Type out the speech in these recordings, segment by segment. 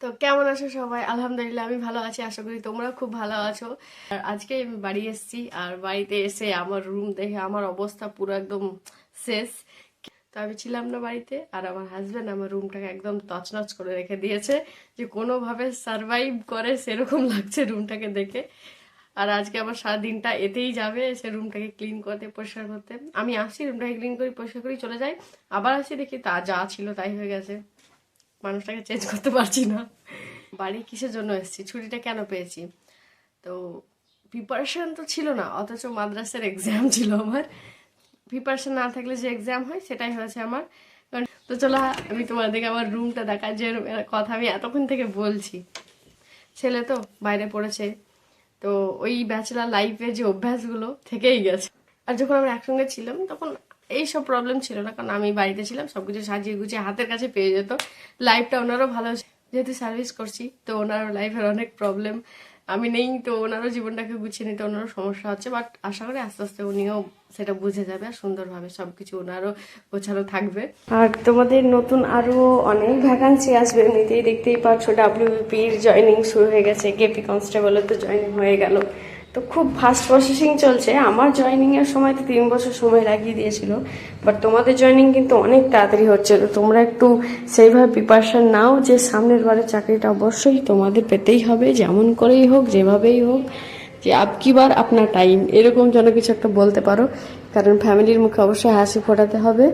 তো কেমন আছো সবাই? আলহামদুলিল্লাহ, আমি ভালো আছি, আশা করি তোমরা খুব ভালো আছো। আর আজকে আমি বাড়ি এসেছি, আর বাড়িতে এসে আমার রুম দেখে আমার অবস্থা পুরো একদম শেষ। তো আমি ছিলাম না বাড়িতে, আর আমার হাজব্যান্ড আমার রুমটাকে একদম তছনছ করে রেখে দিয়েছে, যে কোনোভাবে সারভাইভ করে সেরকম লাগছে রুমটাকে দেখে। আর আজকে আমার সারা দিনটা এতেই যাবে, সে রুমটাকে ক্লিন করতে, পরিষ্কার করতে। আমি আসি রুমটাকে ক্লিন করি, পরিষ্কার করি, চলে যাই। আবার আসি দেখি, তা যা ছিল তাই হয়ে গেছে। মানুষটাকে চেঞ্জ করতে পারছি না। বাড়ি কিসের জন্য এসেছি? ছুটিটা কেন পেয়েছি? তো প্রিপারেশন তো ছিল না, অথচ মাদ্রাসার এক্সাম ছিল আমার। প্রিপারেশন না থাকলে যে এক্সাম হয়, সেটাই হয়েছে আমার। তো চলো, আমি তোমাদেরকে আমার রুমটা দেখা যে কথা আমি এতক্ষণ থেকে বলছি। ছেলে তো বাইরে পড়েছে। তো ওই ব্যাচেলার লাইফে যে অভ্যাসগুলো থেকেই গেছে। আর যখন আমরা একসঙ্গে ছিলাম, তখন এই সব প্রবলেম ছিল না, কারণ আমি বাড়িতে ছিলাম, সবকিছু সাজিয়ে গুছিয়ে হাতের কাছে পেয়ে যেত। লাইফটা ওনারও ভালো যেহেতু সার্ভিস করছি, তো ওনারও লাইফের অনেক প্রবলেম আমি নেই, তো ওনারও জীবনটাকে গুছিয়ে নিতে ওনারও সমস্যা হচ্ছে বাট আশা করি আস্তে আস্তে উনিও সেটা বুঝে যাবে আর সুন্দরভাবে সবকিছু ওনারও গোছানো থাকবে। আর তোমাদের নতুন আরও অনেক ভ্যাকান্সি আসবে, এমনিতেই দেখতেই পাচ্ছ ডাব্লিউপির জয়নিং শুরু হয়ে গেছে কেপি কনস্টেবলের তো জয়নিং হয়ে গেল। তো খুব ফাস্ট প্রসেসিং চলছে। আমার জয়নিং এর সময় তো তিন বছর সময় লাগিয়ে দিয়েছিল বাট তোমাদের জয়নিং কিন্তু অনেক তাড়াতাড়ি হচ্ছে। তো তোমরা একটু সেইভাবে প্রিপারেশন নাও যে সামনের বারে চাকরিটা অবশ্যই তোমাদের পেতেই হবে, যেমন করেই হোক, যেভাবেই হোক। যে আপ কি বার আপনার টাইম এরকম যেন কিছু একটা বলতে পারো। কারণ ফ্যামিলির মুখে অবশ্যই হাসি ফোটাতে হবে।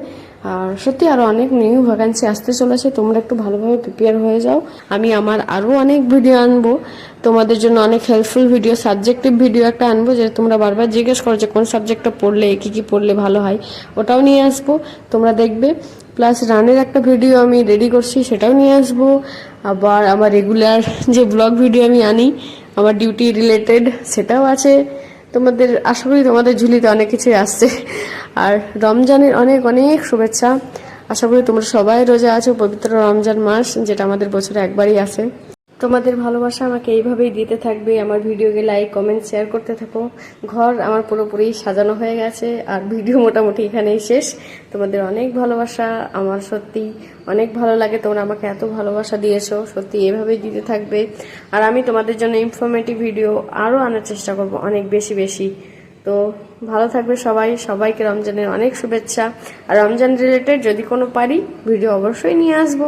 আর সত্যি আরও অনেক নিউ ভ্যাকান্সি আসতে চলেছে। তোমরা একটু ভালোভাবে প্রিপেয়ার হয়ে যাও। আমি আমার আরও অনেক ভিডিও আনব। তোমাদের জন্য অনেক হেল্পফুল ভিডিও সাবজেক্টিভ ভিডিও একটা আনব যে তোমরা বারবার জিজ্ঞেস করো যে কোন সাবজেক্টটা পড়লে, কি কি পড়লে ভালো হয়। ওটাও নিয়ে আসব। তোমরা দেখবে। প্লাস রানের একটা ভিডিও আমি রেডি করছি, সেটাও নিয়ে আসব। আবার আমার রেগুলার যে ব্লগ ভিডিও আমি আনি, আমার ডিউটি রিলেটেড সেটাও আছে। তোমাদের, আশা করি তোমাদের ঝুলিতে অনেক কিছুই আসছে। আর রমজানের অনেক অনেক শুভেচ্ছা। আশা করি তোমরা সবাই রোজা আছো, পবিত্র রমজান মাস, যেটা আমাদের বছরে একবারই আসে। তোমাদের ভালোবাসা আমাকে এইভাবেই দিতে থাকবে। আমার ভিডিওকে লাইক কমেন্ট শেয়ার করতে থাকো। ঘর আমার পুরোপুরি সাজানো হয়ে গেছে আর ভিডিও মোটামুটি এখানেই শেষ। তোমাদের অনেক ভালোবাসা, আমার সত্যি অনেক ভালো লাগে। তোমরা আমাকে এত ভালোবাসা দিয়েছ, সত্যি এভাবেই দিতে থাকবে। আর আমি তোমাদের জন্য ইনফরমেটিভ ভিডিও আরও আনার চেষ্টা করব অনেক বেশি বেশি। তো ভালো থাকবে সবাই। সবাইকে রমজানের অনেক শুভেচ্ছা। আর রমজান রিলেটেড যদি কোনো পারি ভিডিও অবশ্যই নিয়ে আসব।